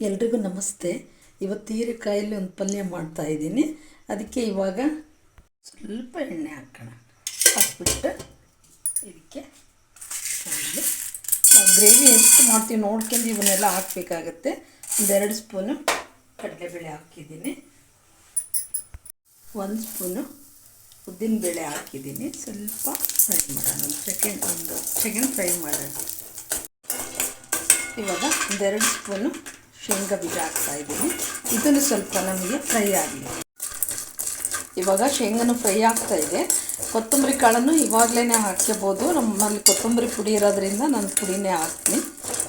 ಎಲ್ರಿಗೂ ನಮಸ್ತೆ. ಇವತ್ತು ಹೀರೆಕಾಯಲ್ಲಿ ಒಂದು ಪಲ್ಯ ಮಾಡ್ತಾ ಇದ್ದೀನಿ. ಅದಕ್ಕೆ ಇವಾಗ ಸ್ವಲ್ಪ ಎಣ್ಣೆ ಹಾಕೋಣ. ಹಾಕ್ಬಿಟ್ಟು ಇದಕ್ಕೆ ನಾವು ಗ್ರೇವಿ ಎಷ್ಟು ಮಾಡ್ತೀವಿ ನೋಡ್ಕೊಂಡು ಇವನ್ನೆಲ್ಲ ಹಾಕಬೇಕಾಗತ್ತೆ. ಒಂದೆರಡು ಸ್ಪೂನು ಕಡಲೆಬೇಳೆ ಹಾಕಿದ್ದೀನಿ. ಒಂದು ಸ್ಪೂನು ಉದ್ದಿನಬೇಳೆ ಹಾಕಿದ್ದೀನಿ. ಸ್ವಲ್ಪ ಫ್ರೈ ಮಾಡೋಣ. ಒಂದು ಸೆಕೆಂಡ್ ಒಂದು ಸೆಕೆಂಡ್ ಫ್ರೈ ಮಾಡೋಣ. ಇವಾಗ ಒಂದೆರಡು ಸ್ಪೂನು ಶೇಂಗಾ ಬೀಜ ಹಾಕ್ತಾ ಇದ್ದೀನಿ. ಇದನ್ನು ಸ್ವಲ್ಪ ನಮಗೆ ಫ್ರೈ ಆಗಲಿ ಇವಾಗ ಶೇಂಗಾನು ಫ್ರೈ ಆಗ್ತಾ ಇದೆ. ಕೊತ್ತಂಬರಿ ಕಾಳನ್ನು ಇವಾಗಲೇ ಹಾಕ್ಕೋಬೋದು ನಮ್ಮಲ್ಲಿ ಕೊತ್ತಂಬರಿ ಪುಡಿ ಇರೋದ್ರಿಂದ ನಾನು ಪುಡಿನೇ ಹಾಕ್ತೀನಿ.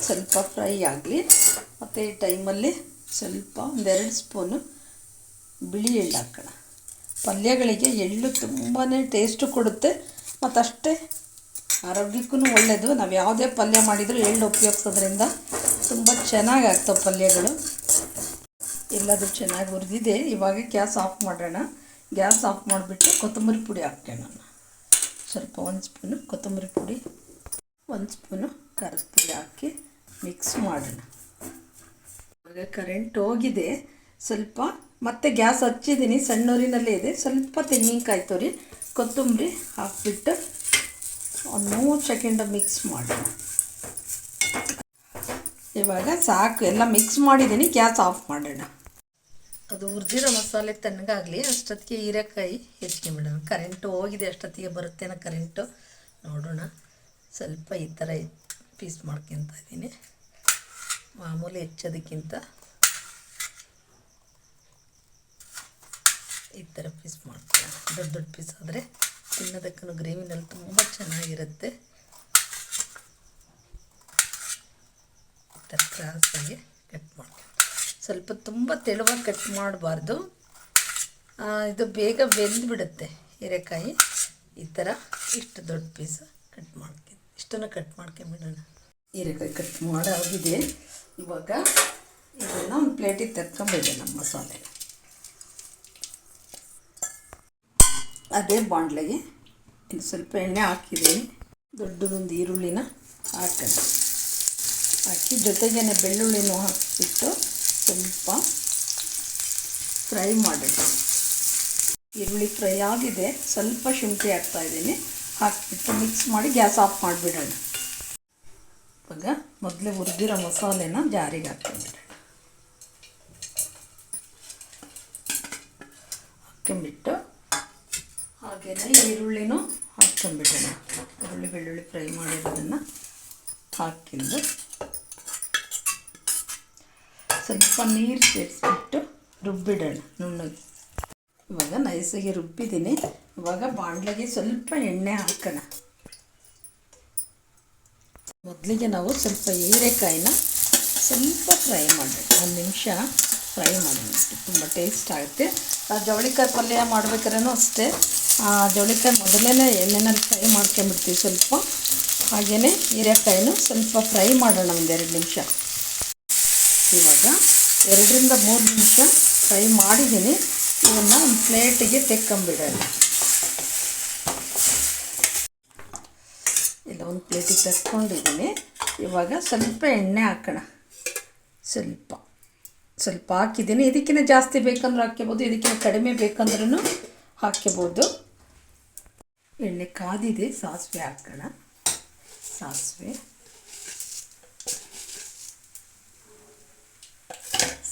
ಸ್ವಲ್ಪ ಫ್ರೈ ಆಗಲಿ. ಮತ್ತು ಈ ಟೈಮಲ್ಲಿ ಸ್ವಲ್ಪ ಒಂದೆರಡು ಸ್ಪೂನು ಬಿಳಿ ಎಳ್ಳು ಹಾಕೋಣ. ಪಲ್ಯಗಳಿಗೆ ಎಳ್ಳು ತುಂಬಾ ಟೇಸ್ಟು ಕೊಡುತ್ತೆ. ಮತ್ತು ಅಷ್ಟೇ ಆರೋಗ್ಯಕ್ಕೂ ಒಳ್ಳೆಯದು ನಾವು ಯಾವುದೇ ಪಲ್ಯ ಮಾಡಿದರೂ ಎಳ್ಳು ಉಪಯೋಗಿಸೋದ್ರಿಂದ ತುಂಬ ಚೆನ್ನಾಗಿ ಆಗ್ತಾವೆ ಪಲ್ಯಗಳು. ಎಲ್ಲದು ಚೆನ್ನಾಗಿ ಹುರಿದಿದೆ. ಇವಾಗ ಗ್ಯಾಸ್ ಆಫ್ ಮಾಡೋಣ. ಗ್ಯಾಸ್ ಆಫ್ ಮಾಡಿಬಿಟ್ಟು ಕೊತ್ತಂಬರಿ ಪುಡಿ ಹಾಕ್ಕೊಳ್ಳೋಣ ಸ್ವಲ್ಪ ಒಂದು ಸ್ಪೂನು ಕೊತ್ತಂಬರಿ ಪುಡಿ, ಒಂದು ಸ್ಪೂನು ಖಾರದ ಪುಡಿ ಹಾಕಿ ಮಿಕ್ಸ್ ಮಾಡೋಣ. ಇವಾಗ ಕರೆಂಟ್ ಹೋಗಿದೆ. ಸ್ವಲ್ಪ ಮತ್ತೆ ಗ್ಯಾಸ್ ಹಚ್ಚಿದ್ದೀನಿ. ಸಣ್ಣೂರಿನಲ್ಲೇ ಇದೆ. ಸ್ವಲ್ಪ ತೆಂಗಿನಕಾಯಿ ತೋರಿ, ಕೊತ್ತಂಬರಿ ಹಾಕ್ಬಿಟ್ಟು ಒಂದು ಮೂರು ಸೆಕೆಂಡ್ ಮಿಕ್ಸ್ ಮಾಡೋಣ. ಇವಾಗ ಸಾಕು, ಎಲ್ಲ ಮಿಕ್ಸ್ ಮಾಡಿದ್ದೀನಿ, ಗ್ಯಾಸ್ ಆಫ್ ಮಾಡೋಣ. ಅದು ಉರ್ದಿರೋ ಮಸಾಲೆ ತಣ್ಣಗಾಗಲಿ ಅಷ್ಟೊತ್ತಿಗೆ ಹೀರೆಕಾಯಿ ಹೆಚ್ಕೊಂಬಿಡೋಣ ಕರೆಂಟು ಹೋಗಿದೆ, ಅಷ್ಟೊತ್ತಿಗೆ ಬರುತ್ತೇನೋ ಕರೆಂಟು ನೋಡೋಣ. ಸ್ವಲ್ಪ ಈ ಥರ ಪೀಸ್ ಮಾಡ್ಕೊತ ಇದ್ದೀನಿ. ಮಾಮೂಲಿ ಹೆಚ್ಚೋದಕ್ಕಿಂತ ಈ ಥರ ಪೀಸ್ ಮಾಡ್ಕೊಳ್ಳೋಣ. ದೊಡ್ಡ ದೊಡ್ಡ ಪೀಸ್ ಆದರೆ ತಿನ್ನೋದಕ್ಕೂ ಗ್ರೇವಿನಲ್ಲಿ ತುಂಬ ಚೆನ್ನಾಗಿರುತ್ತೆ. ಥರ ಕಟ್ ಮಾಡ್ತೀನಿ ಸ್ವಲ್ಪ ತುಂಬ ತೆಳುವಾಗಿ ಕಟ್ ಮಾಡಬಾರ್ದು. ಇದು ಬೇಗ ಬೆಂದ್ಬಿಡುತ್ತೆ ಹೀರೆಕಾಯಿ. ಈ ಥರ ಇಷ್ಟು ದೊಡ್ಡ ಪೀಸ್ ಕಟ್ ಮಾಡ್ಕೊಂಡು ಇಷ್ಟನ್ನು ಕಟ್ ಮಾಡ್ಕೊಂಬಿಡೋಣ ಹೀರೆಕಾಯಿ ಕಟ್ ಮಾಡಾಗಿದೆ. ಇವಾಗ ಇದನ್ನು ಒಂದು ಪ್ಲೇಟಿಗೆ ನಮ್ಮ ಮಸಾಲೆ. ಅದೇ ಬಾಂಡ್ಲೆಗೆ ಇನ್ನು ಸ್ವಲ್ಪ ಎಣ್ಣೆ ಹಾಕಿದ್ದೀನಿ. ದೊಡ್ಡದೊಂದು ಈರುಳ್ಳಿನ ಹಾಕೋಣ. ಹಾಕಿ ಜೊತೆಗೇನೆ ಬೆಳ್ಳುಳ್ಳಿನೂ ಹಾಕಿಬಿಟ್ಟು ಸ್ವಲ್ಪ ಫ್ರೈ ಮಾಡೋಣ ಈರುಳ್ಳಿ ಫ್ರೈ ಆಗಿದೆ, ಸ್ವಲ್ಪ ಶುಂಠಿ ಹಾಕ್ತಾಯಿದ್ದೀನಿ ಹಾಕಿಬಿಟ್ಟು ಮಿಕ್ಸ್ ಮಾಡಿ ಗ್ಯಾಸ್ ಆಫ್ ಮಾಡಿಬಿಡೋಣ. ಇವಾಗ ಮೊದಲೇ ಹುರಿದಿರೋ ಮಸಾಲೆನ ಜಾರಿಗೆ ಹಾಕ್ಕೊಂಬಿಡೋಣ ಹಾಕ್ಕೊಂಬಿಟ್ಟು ಹಾಗೆಯೇ ಈರುಳ್ಳಿನೂ ಹಾಕ್ಕೊಂಬಿಡೋಣ ಈರುಳ್ಳಿ ಬೆಳ್ಳುಳ್ಳಿ ಫ್ರೈ ಮಾಡಿರೋದನ್ನು ಹಾಕಿದ್ದು ಸ್ವಲ್ಪ ನೀರು ಸೇರಿಸ್ಬಿಟ್ಟು ರುಬ್ಬಿಡೋಣ ನುಣ್ಣಗೆ. ಇವಾಗ ನೈಸಾಗಿ ರುಬ್ಬಿದ್ದೀನಿ. ಇವಾಗ ಬಾಣಲೆಗೆ ಸ್ವಲ್ಪ ಎಣ್ಣೆ ಹಾಕೋಣ. ಮೊದಲಿಗೆ ನಾವು ಸ್ವಲ್ಪ ಹೀರೆಕಾಯಿನ ಸ್ವಲ್ಪ ಫ್ರೈ ಮಾಡೋಣ. ಒಂದು ನಿಮಿಷ ಫ್ರೈ ಮಾಡೋಣ ತುಂಬ ಟೇಸ್ಟ್ ಆಗುತ್ತೆ. ಆ ಜವಳಿಕಾಯಿ ಪಲ್ಯ ಮಾಡ್ಬೇಕಾದ್ರೂ ಅಷ್ಟೇ. ಆ ಜವಳಿಕಾಯಿ ಮೊದಲೇ ಎಣ್ಣೆನಲ್ಲಿ ಫ್ರೈ ಮಾಡ್ಕೊಂಬಿಡ್ತೀವಿ ಸ್ವಲ್ಪ. ಹಾಗೆಯೇ ಹೀರೆಕಾಯಿನೂ ಸ್ವಲ್ಪ ಫ್ರೈ ಮಾಡೋಣ ಒಂದೆರಡು ನಿಮಿಷ. ಇವಾಗ ಎರಡರಿಂದ ಮೂರು ನಿಮಿಷ ಫ್ರೈ ಮಾಡಿದ್ದೀನಿ. ಇದನ್ನು ಒಂದು ಪ್ಲೇಟಿಗೆ ತೆಕ್ಕೊಂಬಿಡೋಣ. ಇಲ್ಲ, ಒಂದು ಪ್ಲೇಟಿಗೆ ತೆಕ್ಕೊಂಡಿದ್ದೀನಿ. ಇವಾಗ ಸ್ವಲ್ಪ ಎಣ್ಣೆ ಹಾಕೋಣ. ಸ್ವಲ್ಪ. ಸ್ವಲ್ಪ ಹಾಕಿದ್ದೀನಿ. ಇದಕ್ಕಿಂತ ಜಾಸ್ತಿ ಬೇಕಂದ್ರೆ ಹಾಕ್ಕೋಬೋದು ಇದಕ್ಕಿಂತ ಕಡಿಮೆ ಬೇಕಂದ್ರೂ ಹಾಕ್ಕೋಬೋದು ಎಣ್ಣೆ ಕಾದಿದೆ, ಸಾಸಿವೆ ಹಾಕೋಣ. ಸಾಸಿವೆ.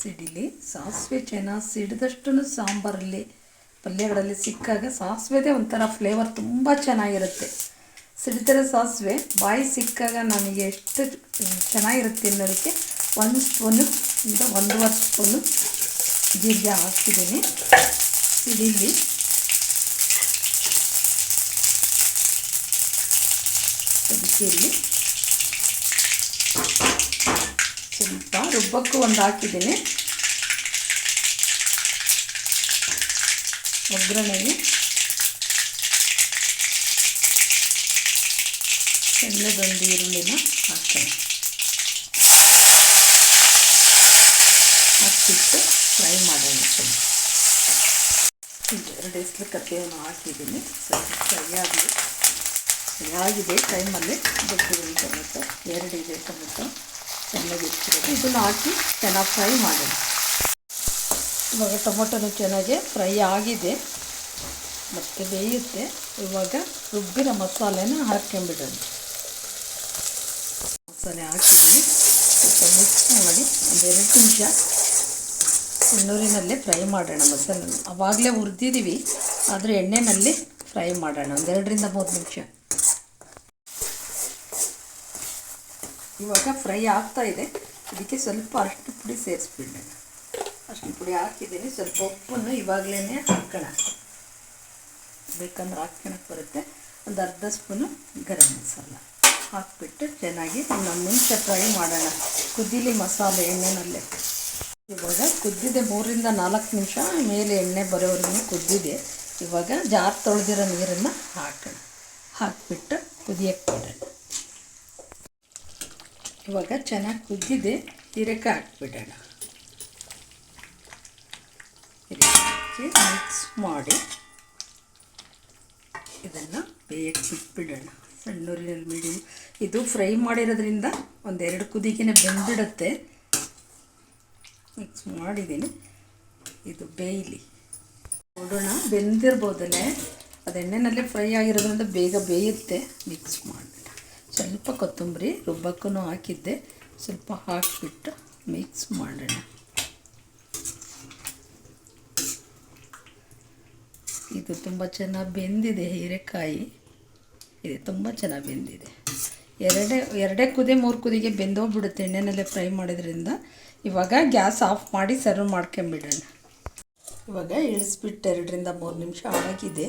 ಸಿಡಿಲಿ, ಸಾಸಿವೆ ಚೆನ್ನಾಗಿ ಸಿಡಿದಷ್ಟು ಸಾಂಬಾರಲ್ಲಿ, ಪಲ್ಯಗಳಲ್ಲಿ ಸಿಕ್ಕಾಗ ಸಾಸಿವೆದೇ ಒಂಥರ ಫ್ಲೇವರ್ ತುಂಬ ಚೆನ್ನಾಗಿರುತ್ತೆ. ಸಿಡಿದಿರೋ ಸಾಸಿವೆ, ಬಾಯಿ ಸಿಕ್ಕಾಗ ನನಗೆ ಎಷ್ಟು ಚೆನ್ನಾಗಿರುತ್ತೆ ಅನ್ನೋದಕ್ಕೆ ಒಂದು ಸ್ಪೂನು ಇಂದ ಒಂದೂವರೆ ಸ್ಪೂನು ಜೀರಿಗೆ ಹಾಕ್ತಿದ್ದೀನಿ. ಸಿಡಿಲಿ ಅದಕ್ಕೆ ಇಲ್ಲಿ ರುಬ್ಬಕ್ಕೂ ಒಂದು ಹಾಕಿದ್ದೀನಿ. ಒಗ್ಗರಣೆಗೆ. ಸಣ್ಣದೊಂದು ಈರುಳ್ಳಿನ ಹಾಕ್ತೇನೆ. ಹಾಕಿಬಿಟ್ಟು ಫ್ರೈ ಮಾಡೋಣ ಎರಡು ಹೆಸರು ಕತ್ತೆಯನ್ನು ಹಾಕಿದ್ದೀನಿ. ಸ್ವಲ್ಪ ಫ್ರೈ ಆಗಲಿ ಫ್ರೈ ಆಗಿದೆ. ಟೈಮಲ್ಲಿ ದೊಡ್ಡದೊಂದು ಟೊಮೆಟೊ ಎರಡಿದೆ ಟೊಮೆಟೊ. ಚೆನ್ನಾಗಿ ಇಟ್ಟಿರೋದು ಇದನ್ನು ಹಾಕಿ ಚೆನ್ನಾಗಿ ಫ್ರೈ ಮಾಡೋಣ. ಇವಾಗ ಟೊಮೊಟೊನು ಚೆನ್ನಾಗಿ ಫ್ರೈ ಆಗಿದೆ. ಮತ್ತು ಬೇಯುತ್ತೆ. ಇವಾಗ ರುಬ್ಬಿನ ಮಸಾಲೆನ ಹಾಕ್ಕೊಂಬಿಡೋಣ ಮಸಾಲೆ ಹಾಕಿದ್ದೀನಿ ಸ್ವಲ್ಪ ಮಿಕ್ಸ್ ಮಾಡಿ ಒಂದೆರಡು ನಿಮಿಷ ಎಣ್ಣೂರಿನಲ್ಲೇ ಫ್ರೈ ಮಾಡೋಣ ಮಸಾಲೆ ಅವಾಗಲೇ ಹುರಿದಿದ್ದೀವಿ ಆದರೆ ಎಣ್ಣೆನಲ್ಲಿ ಫ್ರೈ ಮಾಡೋಣ. ಒಂದೆರಡರಿಂದ ಮೂರು ನಿಮಿಷ. ಇವಾಗ ಫ್ರೈ ಆಗ್ತಾ ಇದೆ. ಇದಕ್ಕೆ ಸ್ವಲ್ಪ ಅರಿಶಿನ ಪುಡಿ ಸೇರಿಸ್ಬಿಡೋಣ ಅರಿಶಿನ ಪುಡಿ ಹಾಕಿದ್ದೀನಿ. ಸ್ವಲ್ಪ ಉಪ್ಪನ್ನು ಇವಾಗಲೇ ಹಾಕೋಣ. ಬೇಕಂದ್ರೆ ಹಾಕ್ಕೊಳಕ್ಕೆ ಬರುತ್ತೆ. ಒಂದು ಅರ್ಧ ಸ್ಪೂನು ಗರಂ ಮಸಾಲ ಹಾಕ್ಬಿಟ್ಟು ಚೆನ್ನಾಗಿ ನಮ್ಮ ನಿಮಿಷ ಫ್ರೈ ಮಾಡೋಣ. ಕುದೀಲಿ ಮಸಾಲೆ ಎಣ್ಣೆನಲ್ಲೇ. ಇವಾಗ ಕುದ್ದಿದೆ ಮೂರಿಂದ ನಾಲ್ಕು ನಿಮಿಷ. ಮೇಲೆ ಎಣ್ಣೆ ಬರೋವರೆಗೂ ಕುದ್ದಿದೆ. ಇವಾಗ ಜಾರ್ ತೊಳೆದಿರೋ ನೀರನ್ನು ಹಾಕೋಣ. ಹಾಕಿಬಿಟ್ಟು ಕುದಿಯಕ್ಕೆ ಬಿಡೋಣ. ಇವಾಗ ಚೆನ್ನಾಗಿ ಕುದ್ದಿದೆ ಹೀರೆಕ ಹಾಕ್ಬಿಡೋಣ. ಮಿಕ್ಸ್ ಮಾಡಿ ಇದನ್ನು ಬೇಯಕ್ಕೆ ಬಿಟ್ಬಿಡೋಣ. ಸಣ್ಣೂರಿನಲ್ಲಿ ಮೀಡಿಯಮ್ ಇದು ಫ್ರೈ ಮಾಡಿರೋದ್ರಿಂದ ಒಂದೆರಡು ಕುದಿಗೆನೆ ಬೆಂದಿಡುತ್ತೆ ಮಿಕ್ಸ್ ಮಾಡಿದ್ದೀನಿ. ಇದು ಬೇಯಲಿ. ನೋಡೋಣ, ಬೆಂದಿರ್ಬೋದಲ್ಲೇ? ಅದು ಎಣ್ಣೆನಲ್ಲೇ ಫ್ರೈ ಆಗಿರೋದ್ರಿಂದ ಬೇಗ ಬೇಯುತ್ತೆ. ಮಿಕ್ಸ್ ಮಾಡೋಣ ಸ್ವಲ್ಪ ಕೊತ್ತಂಬರಿ ರುಬ್ಬಕ್ಕೂ ಹಾಕಿದ್ದೆ. ಸ್ವಲ್ಪ ಹಾಕಿಬಿಟ್ಟು ಮಿಕ್ಸ್ ಮಾಡೋಣ. ಇದು ತುಂಬ ಚೆನ್ನಾಗಿ ಬೆಂದಿದೆ ಹೀರೆಕಾಯಿ. ಇದು ತುಂಬ ಚೆನ್ನಾಗಿ ಬೆಂದಿದೆ. ಎರಡೇ ಎರಡೇ ಕುದಿ, ಮೂರು ಕುದಿಗೆ ಬೆಂದೋಗ್ಬಿಡುತ್ತೆ ಎಣ್ಣೆನಲ್ಲೇ ಫ್ರೈ ಮಾಡೋದ್ರಿಂದ. ಇವಾಗ ಗ್ಯಾಸ್ ಆಫ್ ಮಾಡಿ ಸರ್ವ್ ಮಾಡ್ಕೊಂಬಿಡೋಣ. ಇವಾಗ ಇಳಿಸ್ಬಿಟ್ಟು ಎರಡರಿಂದ ಮೂರು ನಿಮಿಷ ಆಗಿದೆ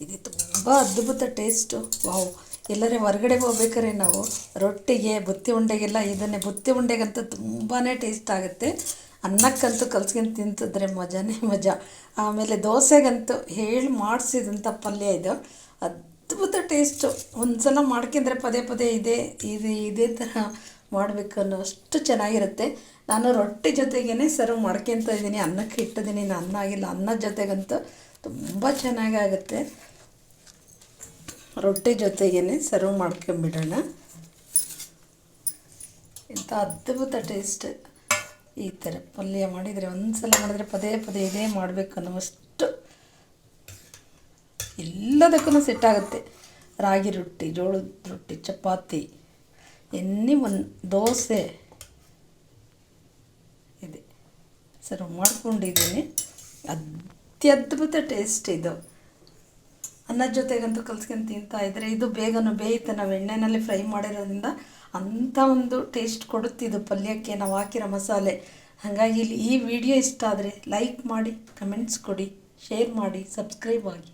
ಇದು ತುಂಬ ಅದ್ಭುತ ಟೇಸ್ಟು. ವಾವ್. ಎಲ್ಲರೇ ಹೊರಗಡೆ ಹೋಗ್ಬೇಕಾದ್ರೆ ನಾವು ರೊಟ್ಟಿಗೆ, ಬುತ್ತಿ ಉಂಡೆಗೆಲ್ಲ ಇದನ್ನೇ, ಬುತ್ತಿ ಉಂಡೆಗಂತೂ ತುಂಬಾ ಟೇಸ್ಟ್ ಆಗುತ್ತೆ. ಅನ್ನಕ್ಕಂತೂ ಕಲ್ಸ್ಕೊಂಡು ತಿಂತಿದ್ರೆ ಮಜಾನೇ ಮಜಾ. ಆಮೇಲೆ ದೋಸೆಗಂತೂ ಹೇಳಿ ಮಾಡಿಸಿದಂಥ ಪಲ್ಯ ಇದು. ಅದ್ಭುತ ಟೇಸ್ಟು ಒಂದು ಸಲ ಮಾಡ್ಕೊಂಡ್ರೆ ಪದೇ ಪದೇ ಇದೇ, ಇದು, ಇದೇ ಥರ ಮಾಡಬೇಕು ಅನ್ನೋ ಅಷ್ಟು ಚೆನ್ನಾಗಿರುತ್ತೆ. ನಾನು ರೊಟ್ಟಿ ಜೊತೆಗೇ ಸರ್ವ್ ಮಾಡ್ಕೊತ ಇದ್ದೀನಿ. ಅನ್ನಕ್ಕೆ ಇಟ್ಟಿದ್ದೀನಿ. ನಾನು ಅನ್ನ ಆಗಿಲ್ಲ. ಅನ್ನದ ಜೊತೆಗಂತೂ ತುಂಬ ಚೆನ್ನಾಗಾಗುತ್ತೆ. ರೊಟ್ಟಿ ಜೊತೆಗೇ ಸರ್ವ್ ಮಾಡ್ಕೊಂಬಿಡೋಣ. ಇಂಥ ಅದ್ಭುತ ಟೇಸ್ಟ್ ಈ ಥರ ಪಲ್ಯ ಮಾಡಿದರೆ ಒಂದು ಸಲ ಮಾಡಿದ್ರೆ ಪದೇ ಪದೇ ಇದೇ ಮಾಡಬೇಕು ಅನ್ನೋಷ್ಟು ಎಲ್ಲದಕ್ಕೂ ಸೆಟ್ ಆಗುತ್ತೆ. ರಾಗಿ ರೊಟ್ಟಿ, ಜೋಳದ ರೊಟ್ಟಿ, ಚಪಾತಿ ಎನ್ನಿ ಒಂದು ದೋಸೆ ಇದೆ. ಸರ್ವ್ ಮಾಡ್ಕೊಂಡಿದ್ದೀನಿ. ಅತ್ಯದ್ಭುತ ಟೇಸ್ಟ್ ಇದು. ಅನ್ನದ ಜೊತೆಗಂತೂ ಕಲ್ಸ್ಕೊಂಡು ತಿಂತಾ ಇದ್ದರೆ ಇದು ಬೇಗನೂ ಬೇಯುತ್ತೆ ನಾವು ಎಣ್ಣೆನಲ್ಲಿ ಫ್ರೈ ಮಾಡಿರೋದ್ರಿಂದ ಅಂಥ ಒಂದು ಟೇಸ್ಟ್ ಕೊಡುತ್ತಿದ್ದು ಪಲ್ಯಕ್ಕೆ. ನಾವು ಹಾಕಿರೋ ಮಸಾಲೆ. ಹಾಗಾಗಿ ಇಲ್ಲಿ ಈ ವಿಡಿಯೋ ಇಷ್ಟ ಆದರೆ ಲೈಕ್ ಮಾಡಿ, ಕಮೆಂಟ್ಸ್ ಕೊಡಿ, ಶೇರ್ ಮಾಡಿ, ಸಬ್ಸ್ಕ್ರೈಬ್ ಆಗಿ.